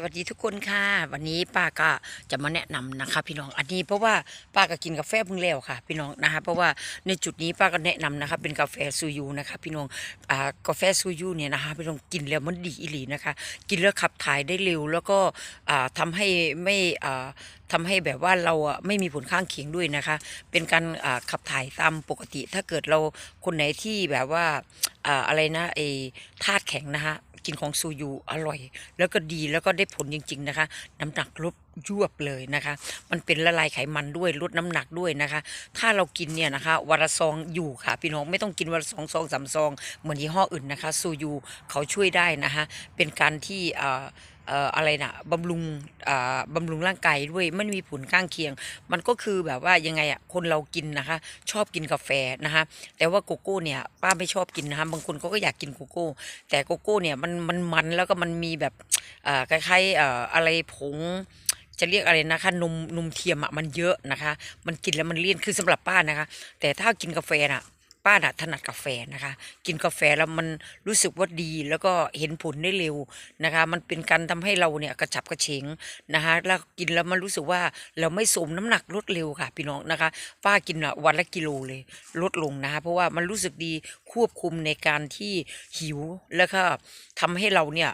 สวัสดีทุกคนค่ะ วันนี้ป้าก็จะมาแนะนำนะคะ พี่น้องอันนี้เพราะว่าป้าก็กินกาแฟเพิ่งแล้วค่ะ พี่น้องนะคะ เพราะว่าในจุดนี้ป้าก็แนะนำนะคะ เป็นกาแฟซูยูนะคะ พี่น้องอ่ากาแฟซูยูเนี่ยนะคะพี่น้องกินแล้วมันดีอีหลีนะคะ กินแล้วขับถ่ายได้เร็ว แล้วก็อ่าทำให้ไม่อ่าทำให้แบบว่าเราไม่มีผลข้างเคียงด้วยนะคะ เป็นการขับถ่ายตามปกติ ถ้าเกิดเราคนไหนที่แบบว่าอ่าอะไรนะไอ้ธาตุแข็งนะคะ กินของซูยูอร่อย แล้วก็ดีแล้วก็ได้ผลจริง ๆนะคะ น้ำหนักลดยวบเลยนะคะ มันเป็นละลายไขมันด้วยลดน้ำหนักด้วยนะคะ ถ้าเรากินเนี่ยนะคะวันละซองอยู่ค่ะพี่น้องไม่ต้องกินวันละสองซองสามซองเหมือนยี่ห้ออื่นนะคะซูยูเขาช่วยได้นะคะเป็นการที่เอ่อ อะไรนะบำรุงบำรุงร่างกายด้วยไม่มีผลข้างเคียง มันก็คือแบบว่ายังไงอะคนเรากินนะคะ ชอบกินกาแฟนะคะแต่ว่าโกโก้เนี่ยป้าไม่ชอบกินนะคะบางคนเขาก็อยากกินโกโก้ แต่โกโก้เนี่ยมันมันมันแล้วก็มันมีแบบคล้ายๆอะไรผงจะเรียกอะไรนะคะนมนมเทียมอะมันเยอะนะคะ มันกินแล้วมันเลี่ยนคือสำหรับป้านะคะ แต่ถ้ากินกาแฟน่ะ ป้าน่ะถนัดกาแฟนะคะ กินกาแฟแล้วมันรู้สึกว่าดีแล้วก็เห็นผลได้เร็วนะคะ มันเป็นการทำให้เราเนี่ยกระฉับกระเฉงนะคะแล้วกินแล้วมันรู้สึกว่าเราไม่สมน้ำหนักลดเร็วค่ะ พี่น้องนะคะ ป้ากินวันละกิโลเลยลดลงนะคะ เพราะว่ามันรู้สึกดีควบคุมในการที่หิวแล้วก็ทำให้เราเนี่ย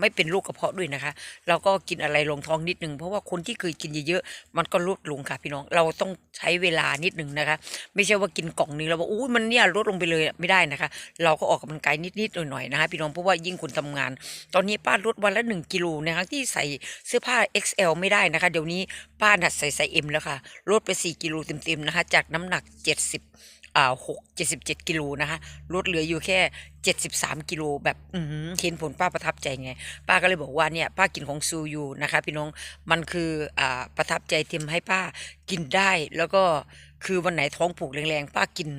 ไม่เป็นโรคกระเพาะด้วยนะคะ เราก็กินอะไรลงท้องนิดนึงเพราะว่าคนที่เคยกินเยอะๆมันก็ลดลงค่ะพี่น้องเราต้องใช้เวลานิดนึงนะคะ ไม่ใช่ว่ากินกล่องนึงแล้วบอกอู้มันเนี่ยลดลงไปเลยไม่ได้นะคะ เราก็ออกกำลังกายนิดๆหน่อยๆนะคะพี่น้องเพราะว่ายิ่งคนทำงาน ตอนนี้ป้าลดวันละหนึ่งกิโลนะคะที่ใส่เสื้อผ้า XL ไม่ได้นะคะ เดี๋ยวนี้ป้าหนัดใส่ใส่ M แล้วค่ะลดไป 4กิโลเต็มๆนะคะ จากน้ำหนัก 70อ่าหกเจ็ดสิบเจ็ดกิโลนะคะลดเหลืออยู่แค่เจ็ดสิบสามกิโลแบบอืเห็นผลป้าประทับใจไง ป้าก็เลยบอกว่าเนี่ยป้ากินของซูยูนะคะ พี่น้องมันคืออ่าประทับใจเต็มให้ป้ากินได้แล้วก็ คือวันไหนท้องผูกแรงๆป้ากิน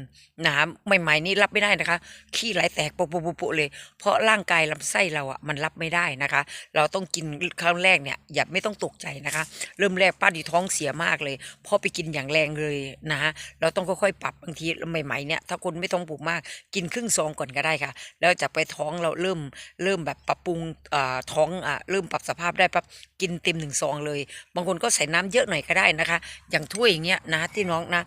น้ำใหม่ๆนี่รับไม่ได้นะคะ ขี้ไหลแตกโปะโปะโปะโปะเลย เพราะร่างกายลำไส้เราอะมันรับไม่ได้นะคะ เราต้องกินครั้งแรกเนี่ยอย่าไม่ต้องตกใจนะคะ เริ่มแรกป้าดีท้องเสียมากเลยพราะไปกินอย่างแรงเลยนะฮะเราต้องค่อยๆปรับบางทีใหม่ๆเนี่ยถ้าคนไม่ท้องผูกมากกินครึ่งซองก่อนก็ได้ค่ะ แล้วจะไปท้องเราเริ่มเริ่มแบบปรับปรุงอ่าท้องอ่าเริ่มปรับสภาพได้ปั๊บกินเต็มหนึ่งซองเลย บางคนก็ใส่น้ำเยอะหน่อยก็ได้นะคะ อย่างถ้วยอย่างเงี้ยนะที่น้องนะ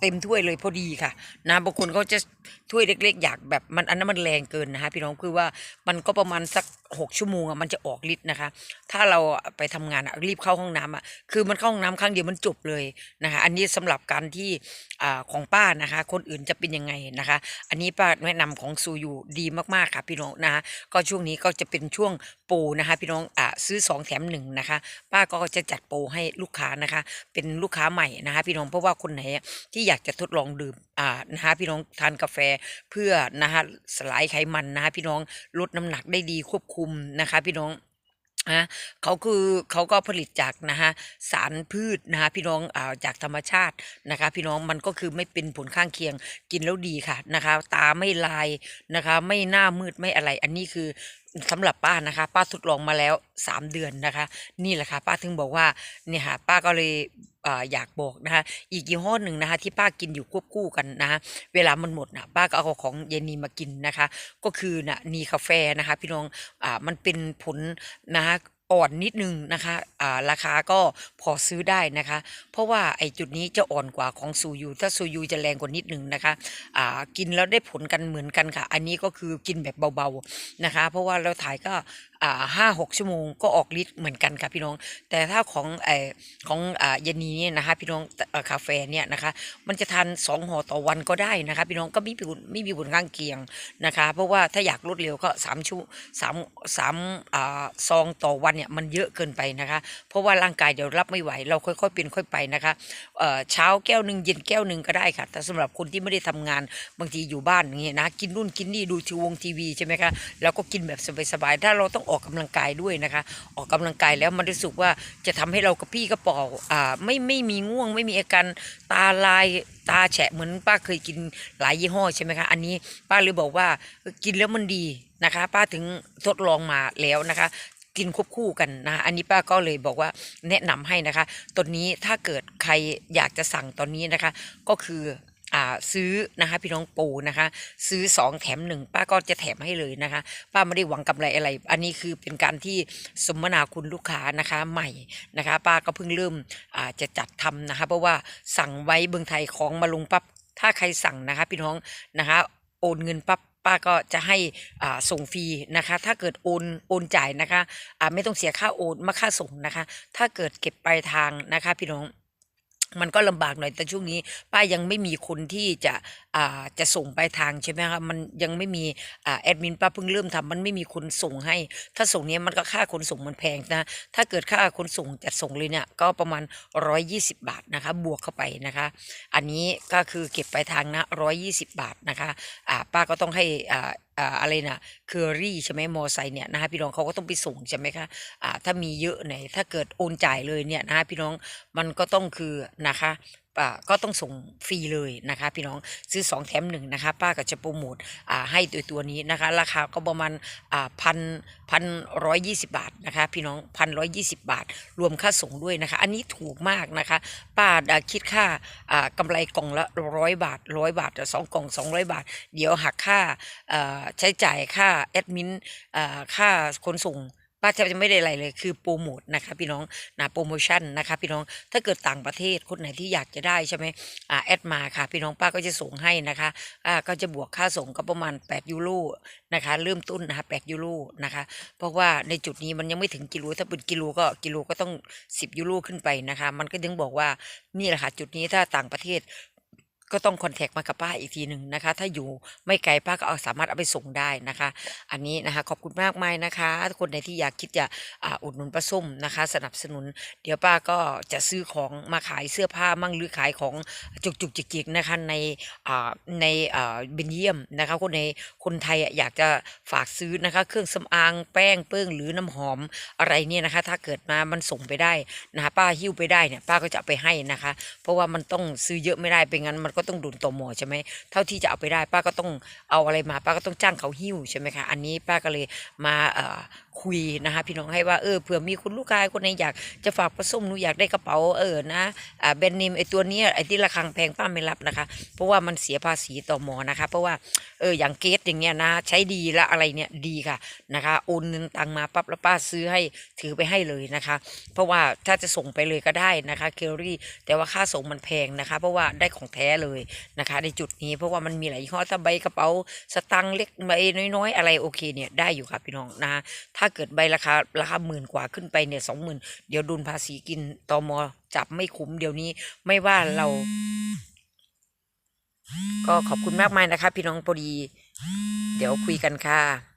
เต็มถ้วยเลยพอดีค่ะนะบางคนเขาจะถ้วยเล็ก ๆ อยากแบบมันอันนั้นมันแรงเกินนะคะพี่น้องคือว่ามันก็ประมาณสักหกชั่วโมงอะมันจะออกฤทธิ์นะคะ ถ้าเราไปทำงานอะรีบเข้าห้องน้ำอะคือมันเข้าห้องน้ำครั้งเดียวมันจบเลยนะคะอันนี้สำหรับการที่อ่าของป้านะคะ คนอื่นจะเป็นยังไงนะคะ อันนี้ป้าแนะนำของซูยูดีมากๆค่ะพี่น้องนะคะก็ช่วงนี้ก็จะเป็นช่วงโปรนะคะ พี่น้องอ่าซื้อสองแถมหนึ่งนะคะ ป้าก็จะจัดโปรให้ลูกค้านะคะ เป็นลูกค้าใหม่นะคะ พี่น้องเพราะว่าคนไหนที่อยากจะทดลองดื่มอ่านะคะพี่น้องทานกาแฟเพื่อนะคะสลายไขมันนะคะพี่น้องลดน้ำหนักได้ดีควบคุมนะคะ พี่น้องนะเขาคือเขาก็ผลิตจากนะฮะสารพืชนะฮะพี่น้องอ่าจากธรรมชาตินะคะ พี่น้องมันก็คือไม่เป็นผลข้างเคียงกินแล้วดีค่ะนะคะ ตาไม่ลายนะคะ ไม่หน้ามืดไม่อะไร อันนี้คือสำหรับป้านะคะ ป้าทดลองมาแล้วสามเดือนนะคะ นี่แหละค่ะ ป้าถึงบอกว่าเนี่ยค่ะป้าก็เลย อยากบอกนะคะอีกยี่ห้อหนึ่งนะคะที่ป้ากินอยู่ควบคู่กันนะะเวลามันหมดนะป้าก็เอาของเยนีมากินนะคะ ก็คือนะนีคาเฟ่นะคะ พี่น้องอ่ามันเป็นผลนะคะ อ่อนนิดนึงนะคะอ่าราคาก็พอซื้อได้นะคะ เพราะว่าไอ้จุดนี้จะอ่อนกว่าของซูยูถ้าซูยูจะแรงกว่านิดนึงนะคะอ่ากินแล้วได้ผลกันเหมือนกันค่ะ อันนี้ก็คือกินแบบเบาๆนะคะ เพราะว่าเราถ่ายก็อ่าห้าหกชั่วโมงก็ออกฤทธิ์เหมือนกันค่ะพี่น้อง แต่ถ้าของไอของอ่าเยนนีเนี่ยนะคะพี่น้องอคาเฟ่เนี่ยนะคะ มันจะทานสองห่อต่อวันก็ได้นะคะพี่น้องก็ไม่มีผลไม่มีผลข้างเคียงนะคะ เพราะว่าถ้าอยากลดเร็วก็สามชั่วสามสามอ่าซองต่อวันเนี่ยมันเยอะเกินไปนะคะ เพราะว่าร่างกายเดี๋ยวรับไม่ไหว เราค่อยๆเป็นค่อยไปนะคะเอ่อเช้าแก้วหนึ่งเย็นแก้วหนึ่งก็ได้ค่ะ แต่สำหรับคนที่ไม่ได้ทำงานบางทีอยู่บ้านอย่างเงี้ยนะกินนู่นกินนี่ดูทีวงทีวีใช่ไหมคะแล้วก็กินแบบสบายๆถ้าเราต้องออกกำลังกายด้วยนะคะ ออกกำลังกายแล้วมันรู้สึกว่าจะทำให้เรากระปี้กระเป๋าอ่าไม่ไม่มีง่วงไม่มีอาการตาลายตาแฉะเหมือนป้าเคยกินหลายยี่ห้อใช่ไหมคะอันนี้ป้าเลยบอกว่ากินแล้วมันดีนะคะ ป้าถึงทดลองมาแล้วนะคะ กินควบคู่กันนะ อันนี้ป้าก็เลยบอกว่าแนะนำให้นะคะตัวนี้ถ้าเกิดใครอยากจะสั่งตอนนี้นะคะ ก็คืออ่าซื้อนะคะพี่น้องปูนะคะ ซื้อสองแถมหนึ่งป้าก็จะแถมให้เลยนะคะ ป้าไม่ได้หวังกำไรอะไร อันนี้คือเป็นการที่สมนาคุณลูกค้านะคะใหม่นะคะ ป้าก็เพิ่งเริ่มอ่าจะจัดทำนะคะ เพราะว่าสั่งไว้เมืองไทยของมาลงปั๊บถ้าใครสั่งนะคะ พี่น้องนะคะ โอนเงินปั๊บ ป้าก็จะให้ส่งฟรีนะคะ ถ้าเกิดโอนโอนจ่ายนะคะไม่ต้องเสียค่าโอนมาค่าส่งนะคะ ถ้าเกิดเก็บปลายทางนะคะพี่น้อง มันก็ลำบากหน่อยแต่ช่วงนี้ ป้ายังไม่มีคนที่จะอ่าจะส่งไปทางใช่ไหมคะมันยังไม่มีอ่าแอดมินป้าเพิ่งเริ่มทำมันไม่มีคนส่งให้ ถ้าส่งเนี้ยมันก็ค่าขนส่งมันแพงนะ ถ้าเกิดค่าขนส่งจัดส่งเลยเนี่ยก็ประมาณ 120 บาทนะคะ บวกเข้าไปนะคะ อันนี้ก็คือเก็บไปทางนะ120 บาทนะคะอ่าป้าก็ต้องให้อ่า อะไรนะเคอรี่ใช่ไหมมอไซค์เนี่ยนะคะพี่น้องเขาก็ต้องไปส่งใช่ไหมคะะถ้ามีเยอะไหนถ้าเกิดโอนจ่ายเลยเนี่ยนะคะพี่น้องมันก็ต้องคือนะคะก็ต้องส่งฟรีเลยนะคะ พี่น้องซื้อ 2 แถมหนึ่งนะคะป้าก็จะโปรโมทอ่าให้ตัวตัวนี้นะคะ ราคาก็ประมาณอ่าพันพันร้อยยี่สิบาทนะคะพี่น้องพันร้อยยี่สิบาท รวมค่าส่งด้วยนะคะ อันนี้ถูกมากนะคะ ป้าคิดค่าอ่ากำไรกล่องละร้อยบาทร้อยบาทสองกล่องสองร้อยบาท เดี๋ยวหักค่าอ่อใช้จ่ายค่าแอดมินอ่อค่าขนส่ง ป้าแทบจะไม่ได้อะไรเลยคือโปรโมทนะคะพี่น้องนะโปรโมชั่นนะคะพี่น้องถ้าเกิดต่างประเทศคนไหนที่อยากจะได้ใช่ไหมอ่าแอดมาค่ะ พี่น้องป้าก็จะส่งให้นะคะอ่าก็จะบวกค่าส่งก็ประมาณ 8 ยูโรนะคะเริ่มต้นนะคะ8ยูโรนะคะเพราะว่าในจุดนี้มันยังไม่ถึงกิโลถ้าเป็นกิโลก็กิโลก็ต้อง 10 ยูโรขึ้นไปนะคะ มันก็ถึงบอกว่านี่แหละค่ะจุดนี้ถ้าต่างประเทศ ก็ต้องคอนแทคมากับป้าอีกทีหนึ่งนะคะ ถ้าอยู่ไม่ไกลป้าก็เอาสามารถเอาไปส่งได้นะคะ อันนี้นะคะขอบคุณมากมายนะคะคนไหนที่อยากคิดจะอ,อุดหนุนปลาส้มนะคะ สนับสนุน เดี๋ยวป้าก็จะซื้อของมาขายเสื้อผ้ามั่งหรือขายของจุกจุกจิกจิกๆนะคะในในเบนเยียมนะคะคนในคนไทยอยากจะฝากซื้อนะคะเครื่องสำอางแป้งเปิ้งหรือน้ำหอมอะไรเนี่ยนะคะ ถ้าเกิดมามันส่งไปได้นะคะป้าหิ้วไปได้เนี่ยป้าก็จะไปให้นะคะ เพราะว่ามันต้องซื้อเยอะไม่ได้เป็นงั้นมันก็ก็ต้องดุนต่อหมอใช่ไหมเท่าที่จะเอาไปได้ป้าก็ต้องเอาอะไรมาป้าก็ต้องจ้างเขาหิ้วใช่ไหมคะอันนี้ป้าก็เลยมาเอ่อ คุยนะคะพี่น้องให้ว่าเออเผื่อมีคุณลูกค้าคนไหนอยากจะฝากปลาส้มหนูอยากได้กระเป๋าเออนะอ่าแบรนด์เนมไอตัวนี้ไอที่ราคาแพงป้าไม่รับนะคะ เพราะว่ามันเสียภาษีต่อหมอนะคะ เพราะว่าเอออย่างเกสอย่างเงี้ยนะใช้ดีและอะไรเนี่ยดีค่ะนะคะโอนเงินตังมาปั๊บแล้วป้าซื้อให้ถือไปให้เลยนะคะ เพราะว่าถ้าจะส่งไปเลยก็ได้นะคะเคอรี่แต่ว่าค่าส่งมันแพงนะคะ เพราะว่าได้ของแท้เลยนะคะ ในจุดนี้เพราะว่ามันมีหลายยี่ห้อถ้าใบกระเป๋าสตังค์เล็กใบน้อยๆ อะไรโอเคเนี่ยได้อยู่ค่ะพี่น้องนะถ้าเกิดใบราคาราคาหมื่นกว่าขึ้นไปเนี่ยสองหมื่นเดี๋ยวดุลภาษีกินตอมอจับไม่คุ้มเดี๋ยวนี้ไม่ว่าเรา ก็ขอบคุณมากมายนะคะ พี่น้องพอดี เดี๋ยวคุยกันค่ะ